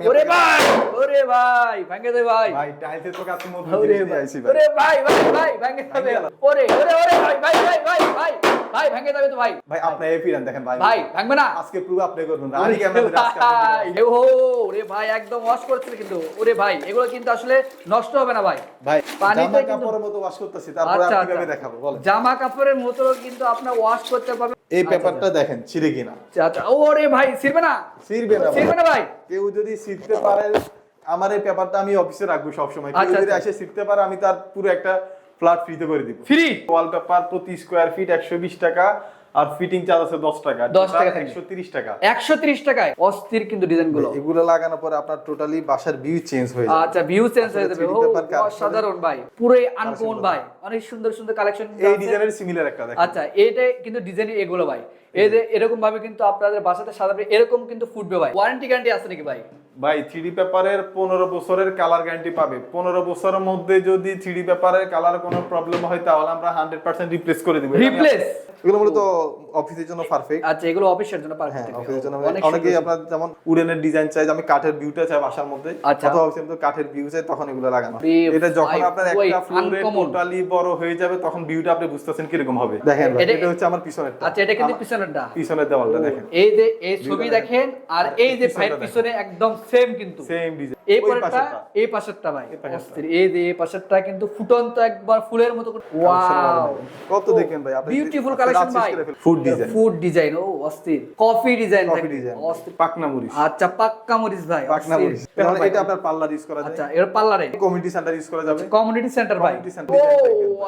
ওরে ভাই ওরে ভাই ভাঙ্গে দে ভাই। ভাই টাইলসের তো কাছে মধ্যে ওরে ভাই ওরে ভাই ভাই ভাই যাবে ওরে ওরে ওরে ভাই ভাই ভাই ভাই ভাই ভাই যাবে তো ভাই। ভাই আপনি এই ফিরেন দেখেন ভাই। ভাই ভাঙবে না। আজকে আপনি করবেন ওরে ভাই, ও ওরে ভাই একদম ওয়াশ করছিল কিন্তু। ওরে ভাই এগুলো কিন্তু আসলে নষ্ট হবে না ভাই। ভাই পানিতে কাপড়ের মতো ওয়াশ করতেছি তারপরে আচ্ছা, আপনি কীভাবে আচ্ছা। দেখাবো বলেন। জামা কাপড়ের মতো কিন্তু আপনার ওয়াশ করতে পারবেন এই পেপারটা দেখেন ছিঁড়ে কিনা। আচ্ছা আচ্ছা ওরে ভাই ছিড়বে না? ছিঁড়বে না। ছিড়বে না ভাই। কেউ যদি শিখতে পারে আমার এই পেপারটা আমি অফিসে রাখব সবসময়। কেউ যদি। এসে শিখতে পারে আমি তার পুরো একটা ফ্ল্যাট ফ্রিতে করে দিব। ফ্রি ওয়ালপেপার প্রতি স্কোয়ার ফিট একশো বিশ টাকা আর ফিটিং চার্জ আছে দশ টাকা। 10 টাকা। একশো তিরিশ টাকা। একশো ত্রিশ টাকায় অস্থির কিন্তু ডিজাইনগুলো এগুলো লাগানোর পরে আপনার টোটালি বাসার ভিউ চেঞ্জ হয়ে যাবে। আচ্ছা ভিউ চেঞ্জ হয়ে যাবে। অসাধারণ ভাই। পুরোই আনকমন ভাই। অনেক সুন্দর সুন্দর কালেকশন এই ডিজাইনের সিমিলার একটা আচ্ছা এটা কিন্তু ডিজাইন এগুলো ভাই। এই যে এরকম ভাবে কিন্তু আপনাদের বাসাতে সাজাবে এরকম কিন্তু ফুটবে ভাই। ওয়ারেন্টি গ্যারান্টি আছে নাকি ভাই? ভাই পেপারের পনেরো বছরের কালার গ্যারান্টি পাবে। পনেরো বছরের মধ্যে যদি পেপারের কালার কোনো প্রবলেম হয় তাহলে আমরা হান্ড্রেড পার্সেন্ট রিপ্লেস করে দিব। রিপ্লেস এগুলো মূলত অফিসের জন্য পারফেক্ট আচ্ছা এগুলো অফিসের জন্য হ্যাঁ পারফেক্ট অফিসের জন্য অনেকেই আপনার যেমন উডেনের ডিজাইন চাই আমি কাঠের ভিউটা চাই বাসার মধ্যে আচ্ছা। অথবা অফিসের মধ্যে কাঠের ভিউ চাই তখন এগুলো লাগানো। এটা যখন আপনার একটা ফ্লোরে টোটালি বড় হয়ে যাবে তখন ভিউটা আপনি বুঝতেছেন কীরকম হবে। দেখেন এটা- হচ্ছে আমার পিছনেরটা। আচ্ছা এটা কিন্তু আমার পিছনেরটা। পিছনের দেওয়ালটা দেখেন। এই যে এই ছবি দেখেন আর আর এই যে পিছনটা ভাই দেখেন। পিছনে একদম সেম কিন্তু। সেম ডিজাইন এই পরেরটা এই পাশেরটা ভাই এই এই যে এই পাশেরটা কিন্তু ফুটন্ত একবার ফুলের মতো ওয়াও কত দেখবেন ভাই আপনি বিউটিফুল কালেকশন ভাই। ফুড ডিজাইন ফুড ডিজাইন ও অস্থির। কফি ডিজাইন কফি ডিজাইন অস্থির। পাকনা মরিচ। আচ্ছা পাক্কা মরিচ ভাই পাকনা মরিচ। তাহলে এটা আপনার পার্লার ইউজ করা আচ্ছা যায় এর পাল্লারে কমিউনিটি সেন্টার ইউজ করা যাবে। কমিউনিটি সেন্টার ভাই। ও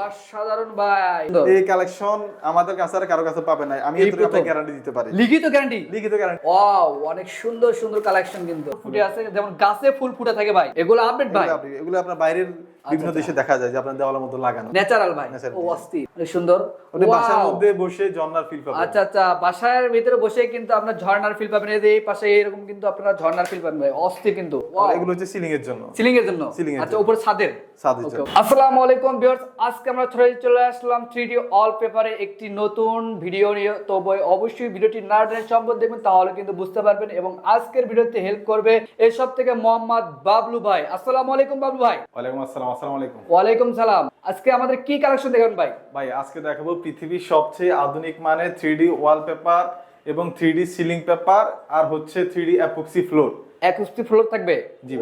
অসাধারণ ভাই। এই কালেকশন আমাদের কাছে আর কারও কাছে পাবে না। আমি এতটুকু প্রথম। গ্যারান্টি দিতে পারি। লিখিত গ্যারান্টি লিখিত গ্যারান্টি ওয়াও অনেক সুন্দর সুন্দর কালেকশন কিন্তু। ফুটে আছে যেমন গাছে ফুল ফুটে থাকে ভাই। এগুলো আপডেট ভাই। এগুলো আপনার বাইরের বিভিন্ন দেশে দেখা যায় যে আপনার দেওয়ালের মধ্যে লাগানো। ন্যাচারাল ভাই ও অস্থির। অনেক সুন্দর। ওটা বাসার মধ্যে বসে জন্নার ফিল পাবেন। আচ্ছা আচ্ছা বাসার ভিতরে বসে কিন্তু আপনার ঝর্ণার ফিল পাবেন। এই পাশে এরকম কিন্তু আপনারা ঝর্ণার ফিল পাবেন ভাই অস্থির কিন্তু। আর এগুলো হচ্ছে সিলিং এর জন্য। সিলিং এর জন্য? এর আচ্ছা। উপর ছাদের? ছাদের জন্য। আসসালামু আলাইকুম ভিউয়ার্স আজকে আমরা ছড়ে চলে আসলাম 3D অল পেপারে একটি নতুন ভিডিও নিয়ে। তো বই অবশ্যই ভিডিওটি না টেনে সম্পদ দেখবেন তাহলে কিন্তু বুঝতে পারবেন। এবং আজকের ভিডিওতে হেল্প করবে এই সব থেকে মোহাম্মদ বাবলু ভাই। আসসালামু আলাইকুম বাবলু ভাই। ওয়ালাইকুম আসসালাম আসসালামু আলাইকুম। ওয়ালাইকুম সালাম। আজকে আমাদের কি কালেকশন দেখবেন ভাই? ভাই আজকে দেখাবো পৃথিবীর সবচেয়ে আধুনিক মানের থ্রি ওয়ালপেপার এবং থ্রি সিলিং পেপার আর হচ্ছে থ্রি অ্যাপক্সি ফ্লোর একুশটি ফ্লোর থাকবে।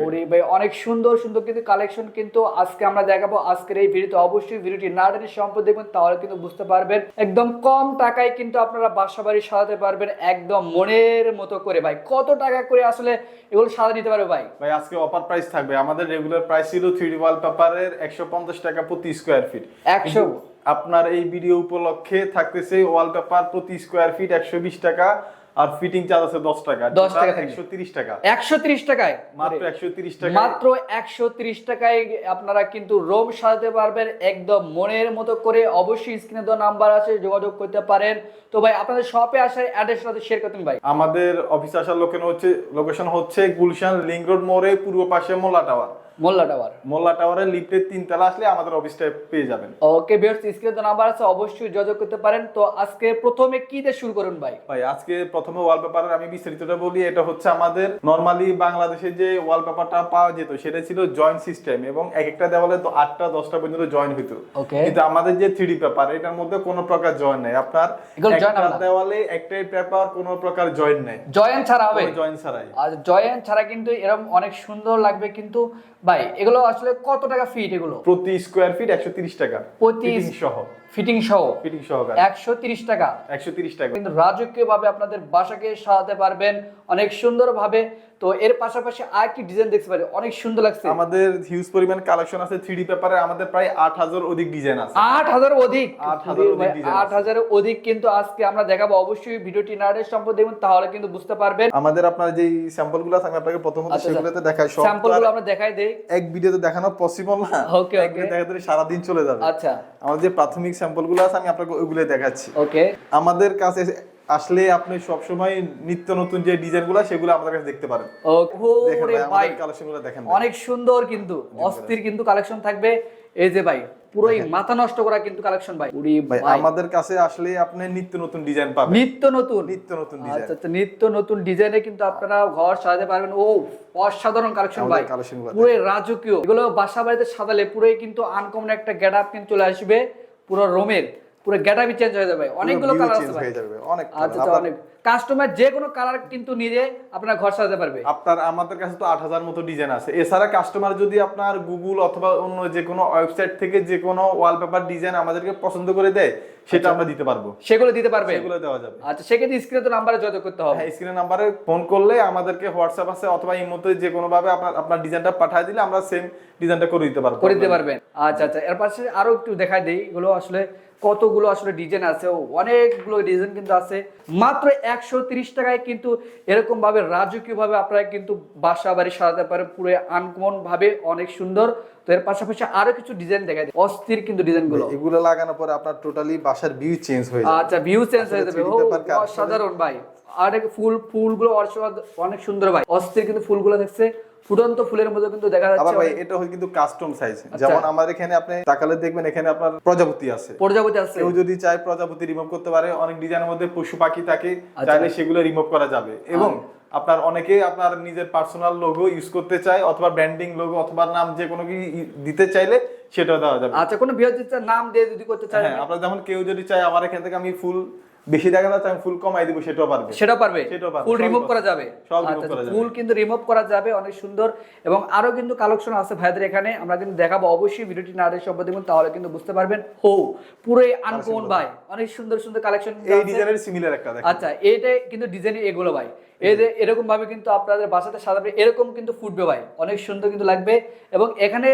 ওরে ভাই অনেক সুন্দর সুন্দর কিন্তু কালেকশন কিন্তু আজকে আমরা দেখাবো। আজকের এই ভিডিওতে অবশ্যই ভিডিওটি না টেনে সম্পদ দেখবেন তাহলে কিন্তু বুঝতে পারবেন। একদম কম টাকায় কিন্তু আপনারা বাসা বাড়ি সাজাতে পারবেন একদম মনের মতো করে। ভাই কত টাকা করে আসলে এগুলো সাজা নিতে পারবে ভাই? ভাই আজকে অফার প্রাইস থাকবে। আমাদের রেগুলার প্রাইস ছিল থ্রি ডি ওয়াল পেপারের একশো পঞ্চাশ টাকা প্রতি স্কোয়ার ফিট 100 আপনার এই ভিডিও উপলক্ষে থাকতেছে ওয়ালপেপার প্রতি স্কোয়ার ফিট একশো বিশ টাকা আর ফিটিং চার্জ আছে দশ টাকা। 10 টাকা একশো তিরিশ টাকা। একশো ত্রিশ টাকায়? মাত্র একশো তিরিশ টাকা মাত্র একশো ত্রিশ টাকায় আপনারা কিন্তু রোম সাজাতে পারবেন একদম মনের মতো করে। অবশ্যই স্ক্রিনে দেওয়া নাম্বার আছে যোগাযোগ করতে পারেন। তো ভাই আপনাদের শপে আসার অ্যাড্রেস সাথে শেয়ার করতেন ভাই। আমাদের অফিস আসার লোকেশন হচ্ছে লোকেশন হচ্ছে গুলশান লিঙ্ক রোড মোড়ে পূর্ব পাশে মোল্লা টাওয়ার মোল্লা টাওয়ার। মোল্লা টাওয়ারের লিফটের তিনতলা আসলে আমাদের অফিসটা পেয়ে যাবেন। ওকে ভিউয়ার্স স্ক্রিনে তো নাম্বার আছে অবশ্যই যোগাযোগ করতে পারেন। তো আজকে প্রথমে কি দিয়ে শুরু করুন ভাই? ভাই আজকে প্রথমে ওয়ালপেপারের আমি বিস্তারিতটা বলি এটা হচ্ছে আমাদের নর্মালি বাংলাদেশে যে ওয়ালপেপারটা পাওয়া যেত সেটা ছিল জয়েন্ট সিস্টেম এবং এক একটা দেওয়ালে তো আটটা দশটা পর্যন্ত জয়েন হইতো. কিন্তু আমাদের যে থ্রি পেপার এটার মধ্যে কোনো প্রকার জয়েন নেই। আপনার দেওয়ালে একটাই পেপার কোনো প্রকার জয়েন নেই। জয়েন ছাড়া হবে। জয়েন ছাড়াই। আর জয়েন্ট ছাড়া কিন্তু এরকম অনেক সুন্দর লাগবে কিন্তু ভাই এগুলো আসলে কত টাকা ফিট এগুলো? প্রতি স্কোয়ার ফিট একশো তিরিশ টাকা প্রতি সহ। ফিটিং সহ ফিটিং সহকারে টাকা। একশো তিরিশ টাকা। কিন্তু রাজকীয় ভাবে আপনাদের বাসাকে সাজাতে পারবেন অনেক সুন্দর ভাবে তো এর পাশাপাশি ডিজাইন দেখতে পারি অনেক সুন্দর লাগছে। আমাদের হিউজ পরিমাণ কালেকশন আছে পেপারে আমাদের প্রায় আট হাজার অধিক ডিজাইন আছে। অধিক? 8,000 অধিক কিন্তু আজকে আমরা দেখাবো। অবশ্যই ভিডিওটি দেখুন তাহলে কিন্তু বুঝতে পারবেন। আমাদের আপনার যে স্যাম্পলগুলো আছে আমি আপনাকে প্রথমত আচ্ছা, সেগুলোতে দেখাই। সব আমরা দেখাই দেই। এক ভিডিওতে দেখানো পসিবল না। Okay. ভিডিও দেখাতে সারাদিন চলে যাবে। আচ্ছা। আমাদের যে প্রাথমিক স্যাম্পলগুলো আছে আমি আপনাকে ওইগুলো দেখাচ্ছি। ওকে আমাদের কাছে আসলে আপনি নিত্য নতুন যে সেগুলো আমাদের কাছে দেখতে পারেন। ওরে ভাই দেখেন অনেক সুন্দর কিন্তু অস্থির কিন্তু কালেকশন থাকবে। এই যে ভাই পুরোই মাথা নষ্ট করা কিন্তু কালেকশন ভাই। উরি ভাই। আমাদের কাছে আসলে আপনি নিত্য নতুন ডিজাইন পাবেন। নিত্য নতুন? নিত্য নতুন ডিজাইন। আচ্ছা আচ্ছা নিত্য নতুন ডিজাইনে কিন্তু আপনারা ঘর সাজাতে পারবেন। ও অসাধারণ কালেকশন ভাই। পুরো রাজকীয়। এগুলো বাসা বাড়িতে সাজালে পুরোই কিন্তু আনকমন একটা গেট আপ কিন্তু চলে আসবে। পুরো রোমের পুরো গ্যাটাবি চেঞ্জ হয়ে যাবে। অনেকগুলো কালার আছে ভাই। হয়ে যাবে, অনেক আচ্ছা অনেক। কাস্টমার যে কোনো কালার কিন্তু নিজে আপনার ঘর সাজাতে পারবে। আপনার আমাদের কাছে তো আট হাজার মতো ডিজাইন আছে। এছাড়া কাস্টমার যদি আপনার গুগল অথবা অন্য যে কোনো ওয়েবসাইট থেকে যে কোনো ওয়ালপেপার ডিজাইন আমাদেরকে পছন্দ করে দেয় সেটা আমরা দিতে পারব। সেগুলো দিতে পারবে? সেগুলো দেওয়া যাবে। আচ্ছা সেক্ষেত্রে স্ক্রিনে তো নাম্বারে যোগাযোগ করতে হবে। হ্যাঁ স্ক্রিনের নাম্বারে ফোন করলে আমাদেরকে হোয়াটসঅ্যাপ আছে অথবা ইমোতে যে কোনো ভাবে আপনার আপনার ডিজাইনটা পাঠিয়ে দিলে আমরা সেম ডিজাইনটা করে দিতে পারব। করে দিতে পারবেন। আচ্ছা আচ্ছা এর পাশে আরও একটু দেখাই দেই এগুলো আসলে কতগুলো আসলে ডিজাইন আছে অনেকগুলো ডিজাইন কিন্তু আছে। মাত্র একশো তিরিশ টাকায় কিন্তু এরকম ভাবে রাজকীয় ভাবে আপনারা কিন্তু বাসা বাড়ি সাজাতে পারেন পুরো আনকমন ভাবে অনেক সুন্দর। তো এর পাশাপাশি আরও কিছু ডিজাইন দেখা যায় অস্থির কিন্তু ডিজাইনগুলো এগুলো লাগানোর পরে আপনার টোটালি বাসার ভিউ চেঞ্জ হয়ে যাবে। আচ্ছা ভিউ চেঞ্জ হয়ে যাবে। 3D ও paper কাজ করে। অসাধারণ ভাই। আর ফুল ফুলগুলো অনেক সুন্দর ভাই। অস্থির কিন্তু ফুলগুলো দেখছে। ফুটন্ত ফুলের মধ্যে কিন্তু দেখা যাচ্ছে ভাই এটা হয় কিন্তু কাস্টম সাইজ আচ্ছা। যেমন আমার এখানে আপনি তাকালে দেখবেন এখানে আপনার প্রজাপতি আছে। প্রজাপতি আছে। কেউ যদি চায় প্রজাপতি রিমুভ করতে পারে অনেক ডিজাইনের মধ্যে পশু পাখি থাকে আচ্ছা। চাইলে সেগুলো রিমুভ করা যাবে। এবং আপনার অনেকে আপনার নিজের পার্সোনাল লোগো ইউজ করতে চায় অথবা ব্র্যান্ডিং লোগো অথবা নাম যে কোনো কি দিতে চাইলে সেটাও দেওয়া যাবে। আচ্ছা কোনো বৃহৎ নাম দিয়ে যদি করতে চান হ্যাঁ আপনার যেমন কেউ যদি চায় আমার এখান থেকে আমি ফুল বেশি দেখা যাচ্ছে আমি ফুল কমাই দিব সেটাও পারবে। সেটাও পারবে, ফুল রিমুভ করা যাবে। সব remove আচ্ছা। ফুল কিন্তু রিমুভ করা যাবে অনেক সুন্দর। এবং আরও কিন্তু কালেকশন আছে ভাইদের এখানে আমরা কিন্তু দেখাবো অবশ্যই ভিডিওটি না দেখে সম্পর্কে দেখুন তাহলে কিন্তু বুঝতে পারবেন। হো পুরো আনকমন ভাই অনেক সুন্দর সুন্দর কালেকশন এই ডিজাইনের সিমিলার একটা আচ্ছা এইটা কিন্তু ডিজাইন এগুলো ভাই। এই যে এরকম ভাবে কিন্তু আপনাদের বাসাতে সাজাবে এরকম কিন্তু ফুটবে ভাই। অনেক সুন্দর কিন্তু লাগবে। এবং এখানে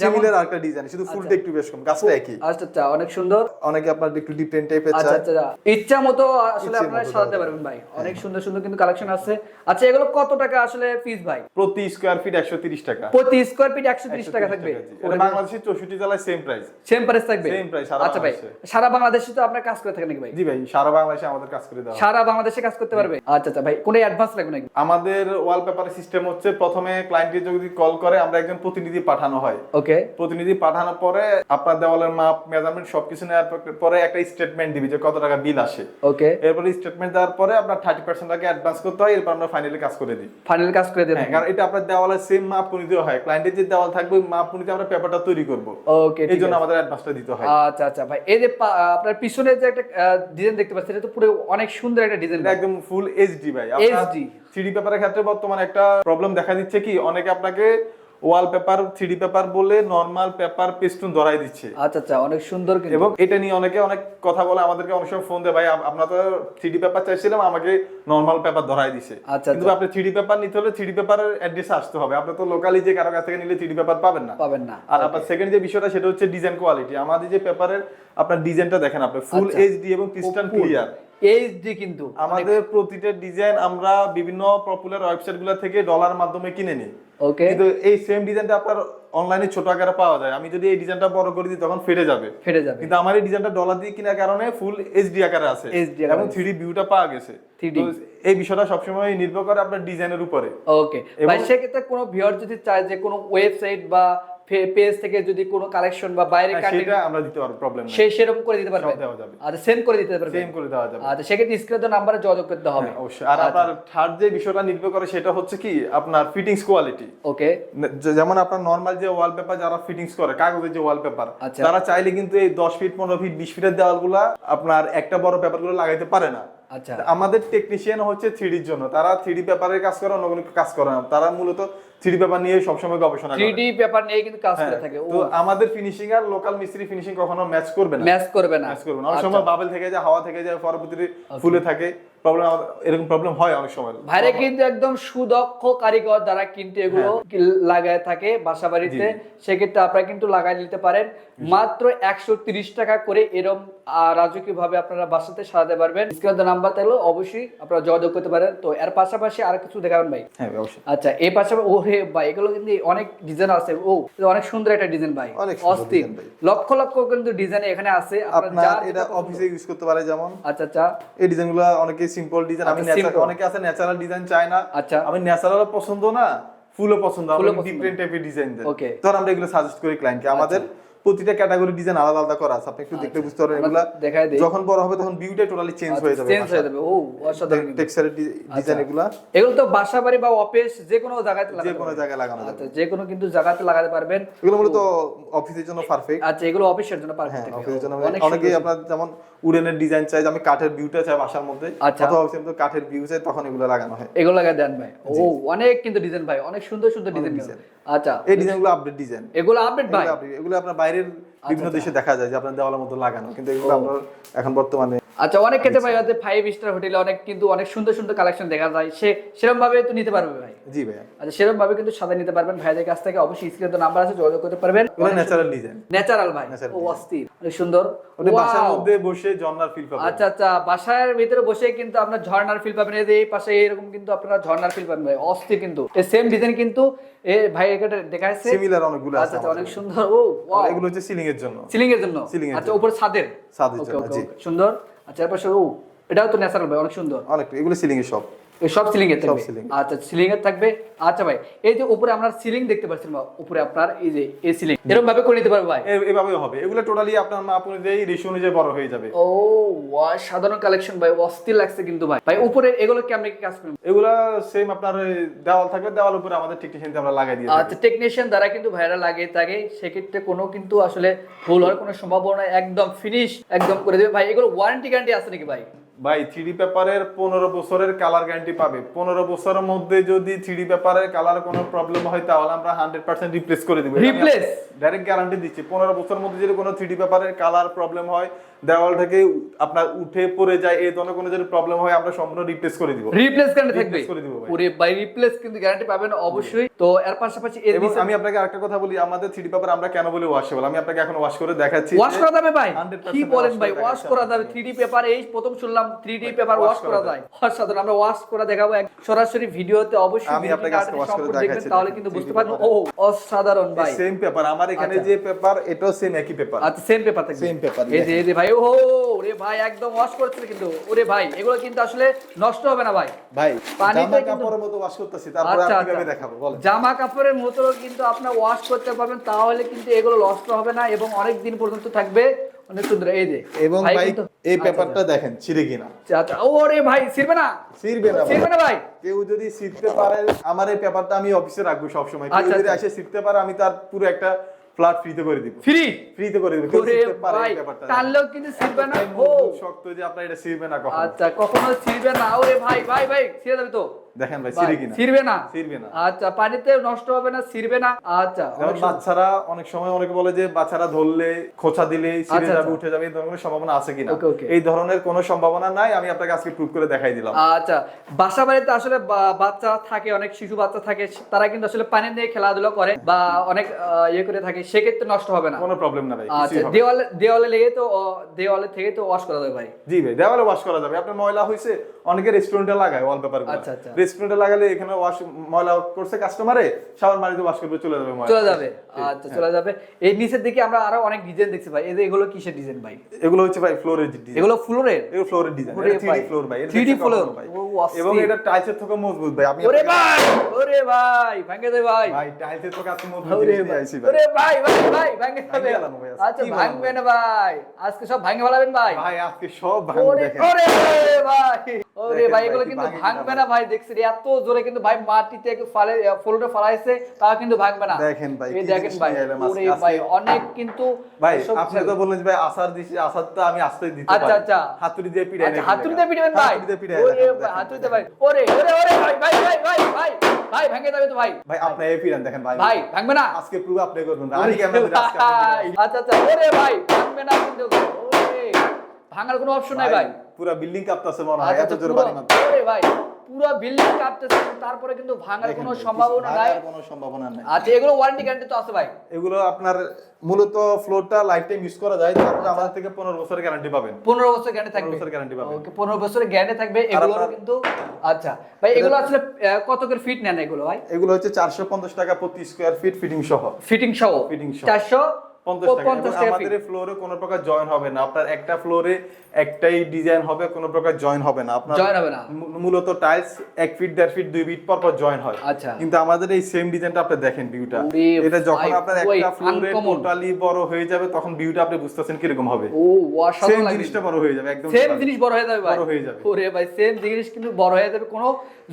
সিমিলার একটা ডিজাইন শুধু ফুলটা একটু বেশ কম গাছটা একই। আচ্ছা আচ্ছা অনেক সুন্দর। অনেকে আপনার একটু ডিফারেন্ট টাইপের আচ্ছা চায়। আচ্ছা আচ্ছা। ইচ্ছা মতো আসলে আপনারা সাজাতে পারবেন ভাই। অনেক সুন্দর সুন্দর কিন্তু কালেকশন আছে আচ্ছা এগুলো কত টাকা আসলে পিস ভাই? প্রতি স্কোয়ার ফিট একশো তিরিশ টাকা। প্রতি স্কোয়ার ফিট একশো তিরিশ টাকা থাকবে। এটা বাংলাদেশের চৌষট্টি জেলায় সেম প্রাইস সেম প্রাইস থাকবে? Price, সারা আচ্ছা ভাই সারা বাংলাদেশে তো আপনার কাজ করে থাকেন নাকি ভাই? জি ভাই সারা বাংলাদেশে আমাদের কাজ করে হয়। সারা বাংলাদেশে কাজ করতে পারবে? আচ্ছা আচ্ছা ভাই কোনো অ্যাডভান্স লাগবে নাকি? আমাদের ওয়ালপেপার সিস্টেম হচ্ছে প্রথমে যদি কল করে আমরা একজন প্রতিনিধি পাঠানো হয়। ওকে প্রতিনিধি পাঠানোর পরে আপনার দেওয়ালের মাপ মেজারমেন্ট সবকিছু নেওয়ার পরে একটা স্টেটমেন্ট দিবি যে কত টাকা বিল আসে। ওকে এরপরে স্টেটমেন্ট দেওয়ার পরে আপনার থার্টি পার্সেন্ট অ্যাডভান্স করতে হয় এরপর আমরা ফাইনালি কাজ করে দিই। ফাইনাল কাজ করে দেবেন হ্যাঁ কারণ এটা আপনার দেওয়ালের সেম মাপ হয়। ক্লায়েন্টের যে দেওয়াল থাকবে ওই মাপ পরিণতি আমরা পেপারটা তৈরি করব। ওকে এই জন্য আমাদের অ্যাডভান্সটা দিতে হয়। আচ্ছা আচ্ছা ভাই। এই যে আপনার পিছনে যে একটা ডিজাইন দেখতে পাচ্ছেন এটা তো পুরো অনেক সুন্দর একটা ডিজাইন একদম ফুল এইচডি ভাই। থ্রিডি পেপারের ক্ষেত্রে বর্তমানে একটা প্রবলেম দেখা দিচ্ছে কি? অনেকে আপনাকে ওয়াল পেপার থ্রিডি পেপার বলে নর্মাল পেপার পেস্টুন ধরাই দিচ্ছে। আচ্ছা আচ্ছা অনেক সুন্দর এবং এটা নিয়ে অনেকে অনেক কথা বলে আমাদেরকে অনেক সময় ফোন দেয় ভাই আপ- আপনারা তো থ্রিডি পেপার চাইছিলাম আমাকে নর্মাল পেপার ধরাই দিছে। আচ্ছা, কিন্তু আপনি থ্রিডি পেপার নিতে হলে থ্রিডি পেপারের অ্যাড্রেসে আসতে হবে। আপনি তো লোকালি যে কারও কাছ থেকে নিলে থ্রিডি পেপার পাবেন না। পাবেন না। আর আপনার সেকেন্ড যে বিষয়টা সেটা হচ্ছে ডিজাইন কোয়ালিটি আমাদের যে পেপারের আপনার ডিজাইনটা দেখেন আপনি ফুল আচ্ছা। এইচডি এবং ক্রিস্টাল ক্লিয়ার এইচডি কিন্তু। আমাদের প্রতিটা ডিজাইন আমরা বিভিন্ন পপুলার ওয়েবসাইটগুলো থেকে ডলার মাধ্যমে কিনে নিই। ওকে কিন্তু এই সেম ডিজাইনটা আপনার অনলাইনে ছোট আকারে পাওয়া যায়। আমি যদি এই ডিজাইনটা বড় করে দিই তখন ফেটে যাবে। ফেটে যাবে। কিন্তু আমার এই ডিজাইনটা ডলার দিয়ে কেনার কারণে ফুল এইচডি আকারে আছে। আকারে এবং। থ্রি ভিউটা পাওয়া গেছে। 3D এই বিষয়টা সবসময় নির্ভর করে আপনার ডিজাইনের উপরে। ওকে ভাই সেক্ষেত্রে কোনো ভিউয়ার যদি চায় যে কোনো ওয়েবসাইট বা পেজ থেকে যদি কোনো কালেকশন বা বাইরে হ্যাঁ, সেটা আমরা দিতে পারব প্রবলেম নেই। সে সেরকম করে দিতে পারবে? আচ্ছা সেন্ড করে দিতে পারবে? সেম করে দেওয়া যাবে। আচ্ছা সেক্ষেত্রে স্ক্রিনে নাম্বারে যোগাযোগ করতে হবে। হ্যাঁ, অবশ্যই। আর আপনার থার্ড যে বিষয়টা নির্ভর করে সেটা হচ্ছে কি আপনার ফিটিংস কোয়ালিটি ওকে। যেমন আপনার নর্মাল যে ওয়ালপেপার যারা ফিটিংস করে কাগজের যে ওয়ালপেপার আচ্ছা। তারা চাইলে কিন্তু এই দশ ফিট পনেরো ফিট বিশ ফিটের দেওয়ালগুলা আপনার একটা বড় পেপারগুলো লাগাইতে পারে না। আচ্ছা। আমাদের টেকনিশিয়ান হচ্ছে থ্রিডির জন্য। তারা থ্রিডি পেপারের কাজ করে অন্য কোনো কাজ করে না। তারা মূলত থ্রিডি পেপার নিয়ে সবসময় গবেষণা করে। থ্রিডি পেপার নিয়ে কিন্তু কাজ করে হ্যাঁ, থাকে। তো আমাদের ফিনিশিং আর লোকাল মিস্ত্রি ফিনিশিং কখনো ম্যাচ করবে না। ম্যাচ করবে না। ম্যাচ করবে না। অনেক আচ্ছা। সময় বাবেল থেকে যায় হাওয়া থেকে যায় পরবর্তীতে ফুলে থাকে। প্রবলেম এরকম প্রবলেম হয় অনেক সময়। ভাইরে কিন্তু একদম সুদক্ষ কারিগর দ্বারা কিন্তু এগুলো হ্যাঁ। লাগায় থাকে বাসা বাড়িতে সেক্ষেত্রে আপনারা কিন্তু লাগাই নিতে পারেন। মাত্র একশো তিরিশ টাকা করে এরম রাজকীয় ভাবে আপনারা বাসাতে সাজাতে পারবেন। স্ক্রিনে নাম্বার থাকলে অবশ্যই আপনারা যোগাযোগ করতে পারেন। তো এর পাশাপাশি আর কিছু দেখাবেন ভাই? হ্যাঁ অবশ্যই। আচ্ছা এই পাশাপাশি ও হে ভাই এগুলো কিন্তু অনেক ডিজাইন আছে। ও অনেক সুন্দর একটা ডিজাইন ভাই। অনেক অস্থির। লক্ষ লক্ষ কিন্তু ডিজাইন এখানে আছে। আপনার আপনার এটা অফিসে ইউজ করতে পারে যেমন। আচ্ছা আচ্ছা। এই ডিজাইনগুলো অনেকে সিম্পল ডিজাইন আমি আচ্ছা, ন্যাচারাল simple। অনেকে আছে ন্যাচারাল ডিজাইন চায় না। আচ্ছা। আমি ন্যাচারাল পছন্দ না ফুলও পছন্দ ডিফারেন্ট টাইপের ডিজাইন দেন. তখন আমরা এগুলো সাজেস্ট করি ক্লায়েন্টকে আমাদের প্রতিটা ক্যাটাগরি ডিজাইন আলাদা আলাদা করা আছে। আপনি একটু দেখতে বুঝতে পারবেন। এগুলা দেখাই দিই। যখন বড় হবে তখন ভিউটা টোটালি চেঞ্জ হয়ে যাবে চেঞ্জ হয়ে যাবে। ও অসাধারণ। টেক্সচারের ডিজাইন এগুলা। এগুলো তো বাসা বাড়ি বা অফিস যে কোনো জায়গায় লাগাতে যে কোনো জায়গায় লাগানো যাবে আচ্ছা যে কোনো কিন্তু জায়গাতে লাগাতে পারবেন। এগুলো মূলত অফিসের জন্য পারফেক্ট আচ্ছা এগুলো অফিসের জন্য হ্যাঁ পারফেক্ট অফিসের জন্য অনেক অনেকে সুন্দর। আপনার যেমন উডেনের ডিজাইন চাই আমি কাঠের ভিউটা চাই বাসার মধ্যে। আচ্ছা। অথবা অফিসের তো কাঠের ভিউ চাই তখন এগুলো লাগানো হয়। এগুলো লাগাই দেন ভাই। ও অনেক কিন্তু ডিজাইন ভাই অনেক সুন্দর সুন্দর ডিজাইন আছে আচ্ছা। এই ডিজাইনগুলো আপডেট ডিজাইন এগুলো আপডেট ভাই। এগুলো আপনার বাইরের বিভিন্ন দেশে দেখা যায় যে আপনার দেওয়ালের মধ্যে লাগানো কিন্তু এগুলো আমরা এখন বর্তমানে আচ্ছা অনেক ক্ষেত্রে ভাই হয়তো ফাইভ স্টার হোটেলে অনেক কিন্তু অনেক সুন্দর সুন্দর কালেকশন দেখা যায়। সে সেরকম ভাবে তো নিতে পারবে ভাই। জি ভাইয়া। আচ্ছা সেরকম ভাবে কিন্তু সাদা নিতে পারবেন। ভাইদের কাছ থেকে অবশ্যই স্ক্রিনে তো নাম্বার আছে যোগাযোগ করতে পারবেন। ন্যাচারাল ডিজাইন ন্যাচারাল ভাই। ও অস্থির। অনেক সুন্দর। ওটা বাসার মধ্যে বসে জন্নার ফিল পাবেন। আচ্ছা আচ্ছা বাসার ভিতরে বসে কিন্তু আপনার ঝর্ণার ফিল পাবেন। এই যে এই পাশে এরকম কিন্তু আপনারা ঝর্ণার ফিল পাবেন ভাই। অস্থির কিন্তু। এই সেম ডিজাইন কিন্তু এ ভাই এটা দেখা যাচ্ছে। সিমিলার অনেকগুলো আচ্ছা আছে আচ্ছা অনেক সুন্দর। ও এগুলো হচ্ছে সিলিং এর জন্য। সিলিং এর জন্য। আচ্ছা। উপরে ছাদের। ছাদের জন্য, জি। সুন্দর। আচ্ছা এটাও তো ন্যাচারাল ভাই অনেক সুন্দর। অনেক এগুলো সিলিং এর সব। সব সিলিং এর থাকবে। আচ্ছা সিলিং এর থাকবে। আচ্ছা ভাই এই যে উপরে আমরা সিলিং দেখতে পাচ্ছেন উপরে আপনার এই যে এই সিলিং এরকম ভাবে করে নিতে পারবে ভাই? এ- এভাবে হবে। এগুলো টোটালি আপনার রেশিও অনুযায়ী বড় হয়ে যাবে। ও ওয়া সাধারণ কালেকশন ভাই অস্থির লাগছে কিন্তু ভাই। ভাই উপরে এগুলো কেমন কি কাজ করবেন এগুলা সেম আপনার দেওয়াল থাকবে দেওয়াল উপরে আমাদের টেকনিশিয়ান আমরা লাগাই দিয়ে আচ্ছা টেকনিশিয়ান দ্বারা কিন্তু ভাইরা লাগিয়ে থাকে। সেক্ষেত্রে কোনো কিন্তু আসলে ভুল হওয়ার কোনো সম্ভাবনা একদম ফিনিশ একদম করে দেবে। ভাই এগুলো ওয়ারেন্টি গ্যারান্টি আছে নাকি ভাই? ভাই থ্রি পেপারের পনেরো বছরের কালার গ্যারান্টি পাবে। পনেরো বছরের মধ্যে যদি থ্রি পেপারের কালার কোনো প্রবলেম হয় তাহলে আমরা হান্ড্রেড পার্সেন্ট রিপ্লেস করে দিব। Replace? ডাইরেক্ট গ্যারান্টি দিচ্ছি। পনেরো বছরের মধ্যে যদি কোনো থ্রি পেপারের কালার প্রবলেম হয় দেওয়াল থেকে আপনার উঠে পড়ে যায় এই ধরনের কোনো যদি প্রবলেম হয় আমরা সম্পূর্ণ রিপ্লেস করে দিব। রিপ্লেস গ্যারান্টি থাকবে? করে দিব ভাই। ওরে ভাই রিপ্লেস কিন্তু গ্যারান্টি পাবেন অবশ্যই। তো এর পাশাপাশি এর আমি আপনাকে আরেকটা কথা বলি আমাদের থ্রি পেপার আমরা কেন বলি ওয়াশেবল আমি আপনাকে এখন ওয়াশ করে দেখাচ্ছি ওয়াশ করা যাবে ভাই? কি বলেন ভাই? ওয়াশ করা যাবে। 3D পেপার এই প্রথম শুনলাম 3D পেপার ওয়াশ করা করা যায়। অসাধারণ আমরা ওয়াশ করে দেখাবো এক সরাসরি ভিডিওতে অবশ্যই আমি আপনাকে আজকে wash করে দেখাচ্ছি, তাহলে কিন্তু বুঝতে পারবেন। ও অসাধারণ ভাই। সেম পেপার আমার এখানে আচ্ছা। যে পেপার এটাও সেম একই পেপার আচ্ছা সেম পেপার থাকবে। Same paper, এই যে এই যে ভাই ও ওরে ভাই একদম ওয়াশ করছে কিন্তু। ওরে ভাই এগুলো কিন্তু আসলে নষ্ট হবে না ভাই। ভাই পানিতে কাপড়ের মতো ওয়াশ করতেছি তারপরে আচ্ছা আপনি আচ্ছা। দেখাবো বলেন। জামা কাপড়ের মতো কিন্তু আপনার ওয়াশ করতে পারবেন তাহলে কিন্তু এগুলো নষ্ট হবে না এবং অনেক দিন পর্যন্ত থাকবে। অনেক সুন্দর এই যে। এবং ভাই এই আচ্ছা, পেপারটা দেখেন ছিঁড়ে কিনা। আচ্ছা আচ্ছা। ওরে ভাই ছিড়বে না? ছিঁড়বে না। ছিড়বে না ভাই? কেউ যদি ছিঁড়তে পারে আমার এই পেপারটা আমি অফিসে রাখব সবসময়। কেউ আচ্ছা, যদি আচ্ছা। এসে ছিঁড়তে পারে আমি তার পুরো একটা ফ্ল্যাট ফ্রিতে করে দিব। ফ্রি ফ্রিতে করে দিব। কেউ ছিঁড়তে পারে ভাই এই পেপারটা টানলেও কিন্তু ছিড়বে না। ও। শক্ত যে আপনার এটা ছিঁড়বে না কখনো। আচ্ছা কখনো ছিড়বে না। ওরে ভাই ভাই ভাই ছিড়ে যাবে তো। দেখেন ভাই ছিঁড়ে কিনা ছিড়বে না ছিঁড়বে না আচ্ছা পানিতে নষ্ট হবে না ছিড়বে না আচ্ছা। বাচ্চারা অনেক সময় অনেকে বলে যে বাচ্চারা ধরলে খোঁচা দিলে ছিঁড়ে আচ্ছা, যাবে আচ্ছা। উঠে যাবে এই ধরনের সম্ভাবনা আছে কিনা. এই ধরনের কোনো সম্ভাবনা নাই আমি আপনাকে আজকে প্রুভ করে দেখাই দিলাম আচ্ছা বাসা বাড়িতে আসলে বাচ্চা থাকে অনেক শিশু বাচ্চা থাকে তারা কিন্তু আসলে পানি দিয়ে খেলাধুলা করে বা অনেক ইয়ে করে থাকে সেক্ষেত্রে নষ্ট হবে না কোনো প্রবলেম না ভাই আচ্ছা। দেওয়ালে দেওয়ালে লেগে তো দেওয়ালে থেকে তো ওয়াশ করা যাবে ভাই জি ভাই দেওয়ালে ওয়াশ করা যাবে আপনার ময়লা হয়েছে অনেকে রেস্টুরেন্টে লাগায় ওয়ালপেপার আচ্ছা, আচ্ছা। রেস্টুরেন্টে লাগালে এখানে ওয়াশ ময়লা করছে কাস্টমারে সাবান ওয়াশ করবে চলে যাবে চলে যাবে। আচ্ছা চলে যাবে। এই নিচের দিকে আমরা আরও অনেক ডিজাইন দেখছি ভাই এই এগুলো কিসের ডিজাইন ভাই? এগুলো হচ্ছে ভাই ফ্লোরের ডিজাইন এগুলো ফ্লোরের এগুলো ফ্লোরের ডিজাইন ওরে 3D ফ্লোর ভাই। এটা 3D দেখতে ভাই। এবং এটা টাইলসের থেকে মজবুত ভাই। আমি ওরে ভাই ওরে ভাই ভাঙে দে ভাই। ভাই টাইলসের থেকে আজকে মজবুত ওরে ভাই ওরে ভাই ভাই ভাই ভাঙে যাবে। আচ্ছা ভাঙবে না ভাই। আজকে সব ভাঙে ফেলাবেন ভাই। ভাই আজকে সব ভাঙ দেখেন। ওরে ভাই। ওরে ভাই ভাই, এগুলো কিন্তু ভাঙবে না ভাই দেখছি এত জোরে কিন্তু ভাই মাটিতে ফালে ফ্লোরে ফালাইছে তাও কিন্তু ভাঙবে না। দেখেন ভাই, এই দেখেন ভাই ওরে ভাই অনেক কিন্তু ভাই আপনি তো বললেন ভাই আসার দিছি আসারটা আমি আসতে দিতে আচ্ছা, পারি। আচ্ছা। হাতুড়ি দিয়ে পিড়াই আচ্ছা ভাই। হাতুড়ি দিয়ে পিড়াই ওরে ভাই হাতুড়িতে ভাই ওরে ওরে ওরে ভাই ভাই ভাই ভাই ভাই ভাই ভাঙে যাবে তো ভাই। ভাই আপনি এই পিড়ান দেখেন ভাই। ভাই ভাঙবে না? আজকে প্রুভ আপনি করবেন ভাই। আমি ভাই, দিবেন। আচ্ছা আচ্ছা ওরে ভাই ভাঙবে না কিন্তু। ওরে ভাঙার কোনো অপশন নাই ভাই। পুরো বিল্ডিং কাঁপতেছে মনে হয় আচ্ছা, এত আচ্ছা, জোরে বাড়ি মারতে আরে ভাই পুরো বিল্ডিং কাঁপতেছে তারপরে কিন্তু ভাঙার কোনো সম্ভাবনা নাই। কোনো সম্ভাবনা নাই। আচ্ছা এগুলো ওয়ারেন্টি গ্যারান্টি তো আছে ভাই। এগুলো আপনার মূলত ফ্লোরটা লাইফ টাইম ইউজ করা যায় তারপরে আচ্ছা। আমাদের থেকে 15 বছরের গ্যারান্টি পাবেন। 15 বছরের গ্যারান্টি থাকবে। 15 বছরের গ্যারান্টি পাবেন। ওকে 15 বছরের গ্যারান্টি থাকবে এগুলো কিন্তু আচ্ছা ভাই এগুলো আসলে কত করে ফিট নেন এগুলো ভাই? এগুলো হচ্ছে 450 টাকা প্রতি স্কয়ার ফিট ফিটিং সহ। ফিটিং সহ। ফিটিং সহ। 400 আমাদের ফ্লোরে কোনো প্রকার জয়েন হবে না। আপনার একটা ফ্লোরে একটাই ডিজাইন হবে কোনো প্রকার জয়েন হবে না। আপনার Join হবে না। মূলত টাইলস এক ফিট দেড় ফিট দুই ফিট পর পর জয়েন হয়। আচ্ছা। কিন্তু আমাদের এই সেম ডিজাইনটা আপনি দেখেন ভিউটা এটা যখন আপনার একটা ফ্লোরে টোটালি বড় হয়ে যাবে তখন ভিউটা আপনি বুঝতেছেন হবে। ও অসাধারণ সেম জিনিসটা বড় হয়ে যাবে একদম সেম জিনিস বড় হয়ে যাবে ভাই। বড় হয়ে যাবে। ওরে ভাই সেম জিনিস কিন্তু বড় হয়ে যাবে কোনো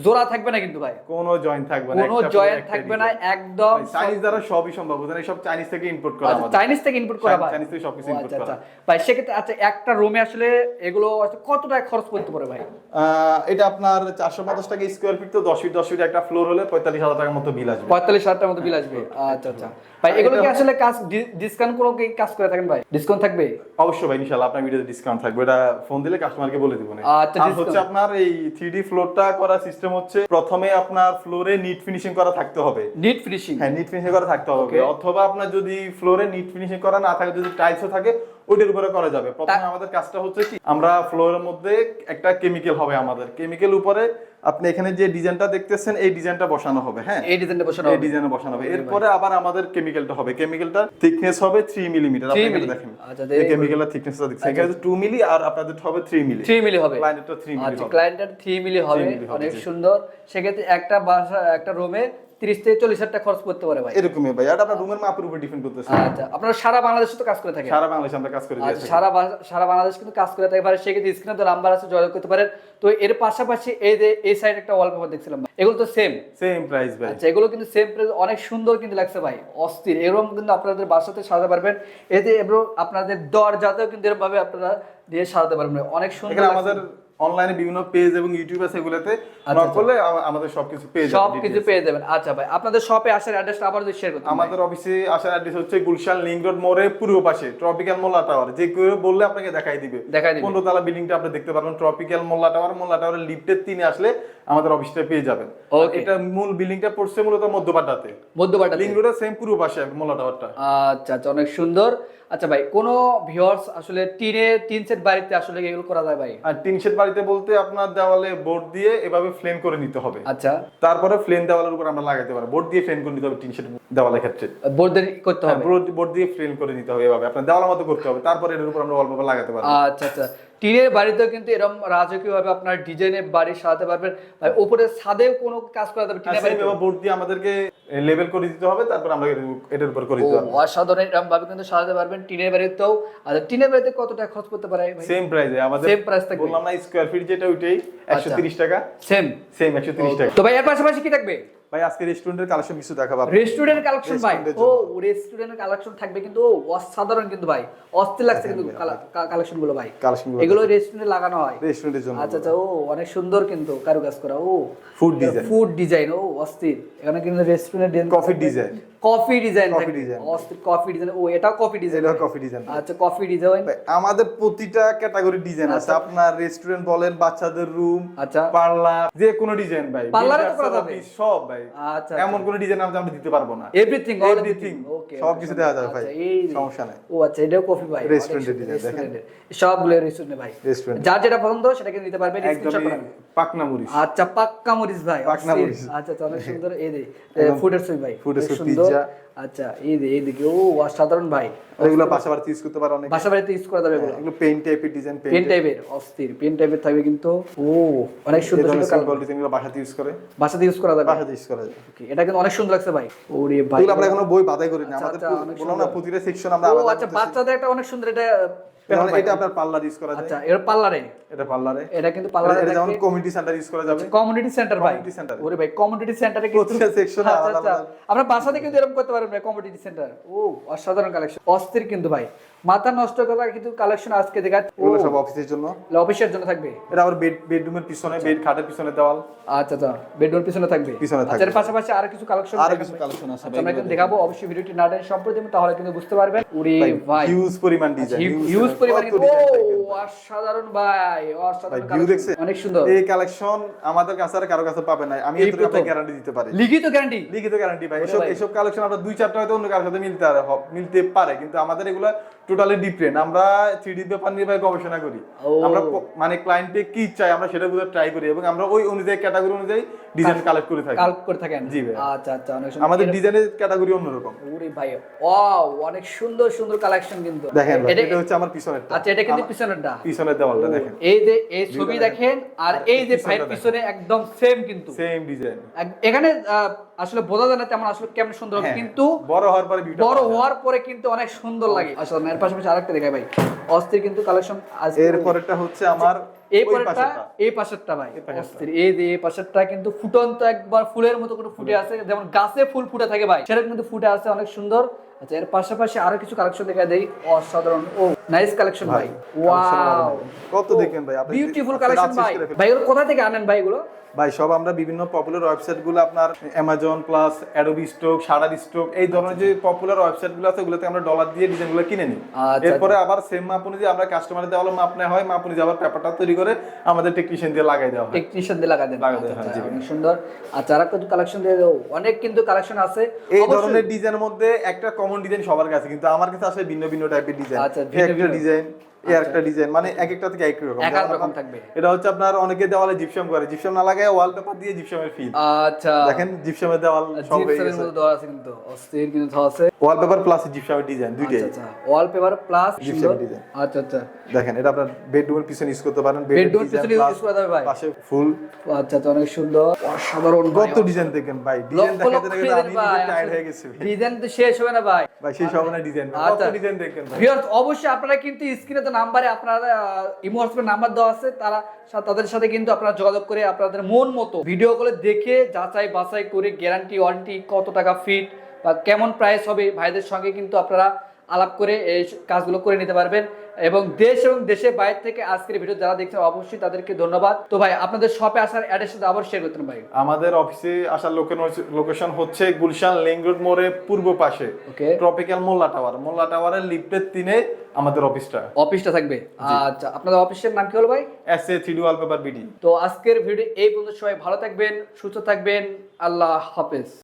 জোড়া থাকবে না কিন্তু ভাই। কোনো জয়েন থাকবে না কোনো জয়েন্ট থাকবে না একদম চাইনিজ দ্বারা সবই সম্ভব বুঝলেন? সব চাইনিজ থেকে ইম্পোর্ট করা আচ্ছা, আমাদের। চাইনিজ থেকে ইনপুট করা ভাই। চাইনিজ থেকে সবকিছু import আচ্ছা করা। আচ্ছা। ভাই সেক্ষেত্রে আচ্ছা একটা রুমে আসলে এগুলো কত টাকা খরচ করতে পারে ভাই? এটা আপনার চারশো পঞ্চাশ টাকা স্কোয়ার ফিট তো দশ ফিট দশ ফিট একটা ফ্লোর হলে পঁয়তাল্লিশ হাজার টাকার মতো বিল আসবে। পঁয়তাল্লিশ হাজার টাকার মতো বিল আসবে। আচ্ছা আচ্ছা। ভাই এগুলো কি আসলে কাজ ডিসকাউন্ট কোনো কি কাজ করে থাকেন ভাই? ডিসকাউন্ট থাকবে? অবশ্যই ভাই আপনার ভিডিওতে ডিসকাউন্ট থাকবে। এটা ফোন দিলে কাস্টমারকে বলে দিব আচ্ছা, আর হচ্ছে আপনার এই থ্রি ডি ফ্লোরটা করার সিস্টেম হচ্ছে প্রথমে আপনার ফ্লোরে নিট ফিনিশিং করা থাকতে হবে। নিট ফিনিশিং হ্যাঁ নিট ফিনিশিং করা থাকতে হবে। অথবা আপনার যদি ফ্লোরে নিট ফিনিশিং করা না থাকে যদি টাইলসও থাকে ওইটার উপরে করা যাবে। প্রথমে আমাদের কাজটা হচ্ছে কি আমরা ফ্লোরের মধ্যে একটা কেমিক্যাল হবে আমাদের। কেমিক্যাল উপরে আপনি এখানে যে ডিজাইনটা দেখতেছেন এই ডিজাইনটা বসানো হবে হ্যাঁ? এই ডিজাইনটা বসানো এই ডিজাইনে বসানো হবে। এরপরে আবার আমাদের কেমিক্যালটা হবে। কেমিক্যালটা থিকনেস হবে 3 মিলিমিটার আপনি মিলি। দেখেন। আচ্ছা, এই দেখুন। কেমিক্যালটা থিকনেসটা দেখছেন। এখানে 2 মিলি আর আপনাদের হবে 3 মিলি 3 মিলি হবে। ক্লায়েন্টেরটা 3 মিলি আচ্ছা হবে। ক্লায়েন্টের 3 মিলি হবে। অনেক। সুন্দর। সেক্ষেত্রে একটা বাসা একটা রুমে 30 থেকে 40 হাজার টাকা খরচ করতে পারে ভাই। এরকমই ভাই এটা আপনার রুমের মাপের উপর ডিপেন্ড করতেছে। আচ্ছা আপনারা সারা বাংলাদেশে তো কাজ করে থাকেন। সারা বাংলাদেশে আমরা কাজ করে আচ্ছা সারা সারা বাংলাদেশ কিন্তু কাজ করে থাকে পারে সেক্ষেত্রে স্ক্রিনে তো নাম্বার আছে যোগাযোগ করতে পারেন। তো এর পাশাপাশি এই যে এই সাইড একটা ওয়ালপেপার দেখছিলাম এগুলো তো সেম সেম প্রাইস ভাই। আচ্ছা এগুলো কিন্তু সেম প্রাইস অনেক সুন্দর কিন্তু লাগছে ভাই অস্থির। এরকম কিন্তু আপনাদের বাসাতে সাজাতে পারবেন। এতে এবং আপনাদের দরজাতেও কিন্তু এরকম ভাবে আপনারা দিয়ে সাজাতে পারবেন। অনেক সুন্দর আমাদের অনলাইনে বিভিন্ন পেজ এবং ইউটিউব আছে এগুলোতে আচ্ছা, নক করলে আমাদের সবকিছু পেয়ে যাবেন সব কিছু details। পেয়ে যাবেন। আচ্ছা ভাই আপনাদের শপে আসার অ্যাড্রেসটা আবার যদি শেয়ার করতে আমাদের অফিসে আসার অ্যাড্রেস হচ্ছে গুলশান লিংক রোড মোড়ের পূর্ব পাশে ট্রপিক্যাল মোল্লা টাওয়ার যে কেউ বললে আপনাকে দেখাই দিবে। দেখাই দিবে। পনেরো তালা বিল্ডিংটা আপনি দেখতে পারবেন। ট্রপিক্যাল মোল্লা টাওয়ার মোল্লা টাওয়ারের লিফটের তিনে আসলে আমাদের অফিসটা পেয়ে যাবেন। এটা মূল বিল্ডিংটা পড়ছে মূলত মধ্যপাটাতে মধ্যবাটা লিংক রোডের সেম পূর্ব পাশে মোল্লা টাওয়ারটা আচ্ছা আচ্ছা অনেক সুন্দর। আচ্ছা ভাই কোন ভিউয়ার্স আসলে টিনে টিন সেট বাড়িতে আসলে এগুলো করা যায় ভাই? আর টিন শেড বাড়িতে বলতে আপনার দেওয়ালে বোর্ড দিয়ে এভাবে ফ্লেন করে নিতে হবে। আচ্ছা। তারপরে ফ্লেন দেওয়ালের উপর আমরা লাগাইতে পারব। বোর্ড দিয়ে ফ্লেন করে নিতে হবে টিন শেড দেওয়ালের ক্ষেত্রে। বোর্ড দিয়ে করতে হবে? বোর্ড দিয়ে ফ্লেন করে নিতে হবে এভাবে। আপনার দেওয়ালের মতো করতে হবে। তারপরে এর উপর আমরা অল্প লাগাতে পারব। আচ্ছা আচ্ছা। টিনের বাড়িতেও কিন্তু এরকম রাজকীয় ভাবে আপনার ডিজাইনের বাড়ি সাজাতে পারবেন। ভাই উপরে ছাদেও কোনো কাজ করা যাবে টিনের বাড়িতে বোর্ড দিয়ে আমাদেরকে লেভেল করে দিতে হবে তারপর আমরা এটার উপর করে দিতে পারব অসাধারণ এরকম ভাবে কিন্তু সাজাতে পারবেন টিনের বাড়িতেও। আর টিনের বাড়িতে কত টাকা খরচ করতে পারে ভাই? সেম প্রাইসে আমাদের সেম প্রাইস থাকবে। বললাম না স্কয়ার ফিট যেটা ওইটাই 130 টাকা। সেম সেম 130 টাকা। তো ভাই এর পাশাপাশি কি থাকবে? ভাই আজকে রেস্টুরেন্টের কালেকশন কিছু দেখাবো আপনাকে। রেস্টুরেন্ট কালেকশন ভাই। ও রেস্টুরেন্টের কালেকশন থাকবে কিন্তু ও, অসাধারণ কিন্তু ভাই। অস্থির লাগছে কিন্তু কালেকশনগুলো ভাই। গুলো এগুলো রেস্টুরেন্টে লাগানো হয়। রেস্টুরেন্টের জন্য। আচ্ছা আচ্ছা ও অনেক সুন্দর কিন্তু কারুকাজ করা। ও ফুড ডিজাইন ফুড ডিজাইন ও অস্থির। এখানে কিন্তু restaurant Coffee design। Coffee design Coffee design। অস্থির কফি ডিজাইন ও এটাও কফি ডিজাইন এটাও coffee design। আচ্ছা কফি ডিজাইন ভাই, আমাদের প্রতিটা ক্যাটাগরি ডিজাইন আছে। আপনার রেস্টুরেন্ট বলেন বাচ্চাদের রুম আচ্ছা। পার্লার যে কোনো ডিজাইন ভাই। পার্লারে তো করা যাবে। সব ভাই। আচ্ছা এমন কোন ডিজাইন আমরা দিতে পারব না। এভরিথিং এভরিথিং সব কিছু দেওয়া যাবে ভাই। সমস্যা নাই। ও আচ্ছা এটাও কফি ভাই রেস্টুরেন্টের ডিজাইন দেখেন। সবগুলো রেস্টুরেন্টে ভাই। রেস্টুরেন্ট যার যেটা পছন্দ সেটা কিন্তু নিতে পারবেন স্ক্রিনশট করে পাকনা মরিচ। আচ্ছা পাক্কা মরিচ ভাই পাকনা। মরিচ। আচ্ছা আচ্ছা অনেক সুন্দর। এই ফুডের সুই ভাই। food সুই pizza। আচ্ছা এই দে এই ও অসাধারণ ভাই। এগুলো পাশাপাশি ইউজ করতে পারে অনেক। বাসা বাড়িতে ইউজ করা যাবে এগুলো। এগুলো পেইন্ট টাইপের ডিজাইন পেন টাইপের অস্থির। পেন টাইপের থাকবে কিন্তু ও অনেক সুন্দর সুন্দর কালার ডিজাইনগুলো বাসাতে ইউজ করে। বাসাতে ইউজ করা যাবে। বাসাতে ইউজ করা Okay, এটা কিন্তু অনেক সুন্দর লাগছে ভাই। ওরে ভাই। এগুলো আমরা এখনও বই বাধাই করিনি। আচ্ছা, আমাদের আচ্ছা, অনেক বললাম না প্রতিটা সেকশন আমরা ও আচ্ছা বাচ্চাদের একটা অনেক সুন্দর এটা এটা আপনার পার্লার ইউজ করা যায়। আচ্ছা এর পার্লারে? এটা পার্লারে। এটা কিন্তু পার্লারে এটা যেমন কমিউনিটি সেন্টার ইউজ করা যাবে। কমিউনিটি সেন্টার ভাই। Center। ওরে ভাই কমিউনিটি সেন্টারে কিন্তু আলাদা। আমরা বাসাতে কিন্তু এরকম করতে পারবেন কমিউনিটি সেন্টার ও অসাধারণ কালেকশন অস্থির কিন্তু ভাই। মাথা নষ্ট করা কিন্তু কালেকশন আজকে দেখা এগুলো সব অফিসের জন্য? অফিসের জন্য থাকবে? এটা আবার বেড বেডরুমের পিছনে বেড খাটের পিছনে দেওয়াল। আচ্ছা আচ্ছা। বেডরুম পিছনে থাকবে? পিছনে থাকবে। আচ্ছা, এর পাশাপাশি আরও কিছু কালেকশন আরও কিছু collection আছে ভাই, আমরা কিন্তু দেখাবো। অবশ্যই ভিডিওটি না টেনে সম্পূর্ণ দেখবেন তাহলে কিন্তু বুঝতে পারবেন। ওরে ভাই হিউজ পরিমাণ ডিজাইন হিউজ পরিমাণ ও অসাধারণ ভাই অসাধারণ ভিউ দেখছেন? অনেক সুন্দর। এই কালেকশন আমাদের কাছে আর কারও কাছে পাবে না। আমি এতটুকু আপনাকে গ্যারান্টি দিতে পারি। লিখিত গ্যারান্টি লিখিত গ্যারান্টি ভাই। এসব এসব কালেকশন আমরা দুই চারটা হয়তো অন্য কারোর সাথে মিলতে মিলতে পারে কিন্তু আমাদের এগুলো টোটালি ডিফারেন্ট আমরা থ্রিডি পেপার নিয়ে ভাই গবেষণা করি। আমরা মানে ক্লায়েন্টে কি চাই আমরা সেটা বুঝে ট্রাই করি এবং আমরা ওই অনুযায়ী ক্যাটাগরি অনুযায়ী ডিজাইন কালেক্ট করে থাকি। কাল্প করে থাকেন? জি ভাই। আচ্ছা আচ্ছা অনেক সুন্দর। আমাদের ডিজাইনের ক্যাটাগরি অন্যরকম। ওরে ভাই ওয়াও অনেক সুন্দর সুন্দর কালেকশন কিন্তু। দেখেন এটা হচ্ছে আমার পিছনের আচ্ছা এটা কিন্তু পিছনেরটা। পিছনের দেওয়ালটা দেখেন। এই যে এই ছবি দেখেন আর এই যে দেখেন। পিছনে একদম সেম কিন্তু। সেম ডিজাইন এখানে আসলে বোঝা যায় না তেমন আসলে কেমন সুন্দর হ্যাঁ, কিন্তু বড় হওয়ার পরে বড় হওয়ার পরে কিন্তু অনেক সুন্দর লাগে। আসলে পাশাপাশি আরেকটা দেখাই ভাই। অস্থির কিন্তু কালেকশন এর পরেরটা হচ্ছে আমার এই পাশেরটা। এই পাশেরটা ভাই এই অস্থির। এই যে এই পাশেরটা কিন্তু ফুটন্ত একবার ফুলের মতো করে ফুটে আছে। যেমন গাছে ফুল ফুটে থাকে ভাই সেরকম কিন্তু ফুটে আছে অনেক সুন্দর। আচ্ছা এর পাশাপাশি আরও কিছু কালেকশন দেখা দেই। অসাধারণ। ও নাইস কালেকশন ভাই ওয়াও কত দেখেন ভাই আপনি বিউটিফুল কালেকশন ভাই। ভাই এগুলো কোথা থেকে আনেন ভাই এগুলো? ভাই সব আমরা বিভিন্ন পপুলার ওয়েবসাইটগুলো আপনার Amazon plus Adobe stock Shutterstock এই ধরনের যে পপুলার ওয়েবসাইটগুলো আছে ওগুলোতে আমরা ডলার দিয়ে ডিজাইনগুলো কিনে নিই। আচ্ছা, এরপরে আবার সেম মাপ অনুযায়ী আমরা কাস্টমারের দেওয়া মাপ নেওয়া হয় মাপ অনুযায়ী আবার পেপারটা তৈরি করে আমাদের টেকনিশিয়ান দিয়ে লাগাই দেওয়া হয়। টেকনিশিয়ান দিয়ে লাগাই দেওয়া আচ্ছা। অনেক সুন্দর। আর যারা কিন্তু কালেকশন দিয়ে দাও অনেক কিন্তু কালেকশন আছে। এই ধরনের ডিজাইনের মধ্যে একটা কমন ডিজাইন সবার কাছে কিন্তু আমার কাছে আসলে ভিন্ন ভিন্ন টাইপের ডিজাইন আচ্ছা। ডিজাইন এই একটা ডিজাইন মানে এক একটা থেকে এক রকম। এক এক রকম থাকবে। এটা হচ্ছে আপনার অনেকে দেওয়ালে জিপসাম করে জিপসাম না লাগায় ওয়ালপেপার দিয়ে জিপসামের ফিল আচ্ছা। দেখেন জিপসামের দেওয়াল সব হয়ে গেছে। দেওয়া আছে কিন্তু অস্থির কিন্তু দেওয়া আছে। ওয়ালপেপার প্লাস জিপসামের ডিজাইন দুইটাই। আচ্ছা ওয়ালপেপার প্লাস Gypsum design। আচ্ছা আচ্ছা। দেখেন এটা আপনার বেডরুমের পিছনে ইউজ করতে পারেন bed এর বেডরুম design পিছনে ইউজ করা যাবে ভাই। পাশে ফুল আচ্ছা আচ্ছা অনেক সুন্দর। অসাধারণ কত ডিজাইন দেখেন ভাই ডিজাইন দেখাতে দেখাতে আমি টায়ার্ড হয়ে গেছি ডিজাইন তো শেষ হবে না ভাই। ভাই সেই সব না ডিজাইন কত আচ্ছা। ডিজাইন দেখেন ভাই। অবশ্যই আপনারা কিন্তু স্ক্রিনে তো নাম্বারে আপনারা ইমো নাম্বার দেওয়া আছে, তারা তাদের সাথে কিন্তু আপনারা যোগাযোগ করে আপনাদের মন মতো ভিডিও কলে দেখে যাচাই বাছাই করে গ্যারান্টি ওয়ারেন্টি কত টাকা ফিট বা কেমন প্রাইস হবে ভাইদের সঙ্গে কিন্তু আপনারা আলাপ করে এই কাজগুলো করে নিতে পারবেন। এবং দেশ এবং দেশের বাইরে থেকে আজকের ভিডিও যারা দেখছেন অবশ্যই তাদেরকে ধন্যবাদ। তো ভাই আপনাদের শপে আসার অ্যাড্রেস আবার শেয়ার করতেন ভাই। আমাদের অফিসে আসার লোকেশন হচ্ছে গুলশান লিং রোড মোড়ে পূর্ব পাশে। ট্রপিক্যাল মোল্লা টাওয়ার মোল্লা টাওয়ারের লিফটের তিনে আমাদের অফিসটা অফিসটা থাকবে? আচ্ছা আপনাদের অফিসের নাম কি হলো ভাই? S A three wallpaper B D আজকের ভিডিও এই পর্যন্ত সবাই ভালো থাকবেন সুস্থ থাকবেন আল্লাহ হাফেজ।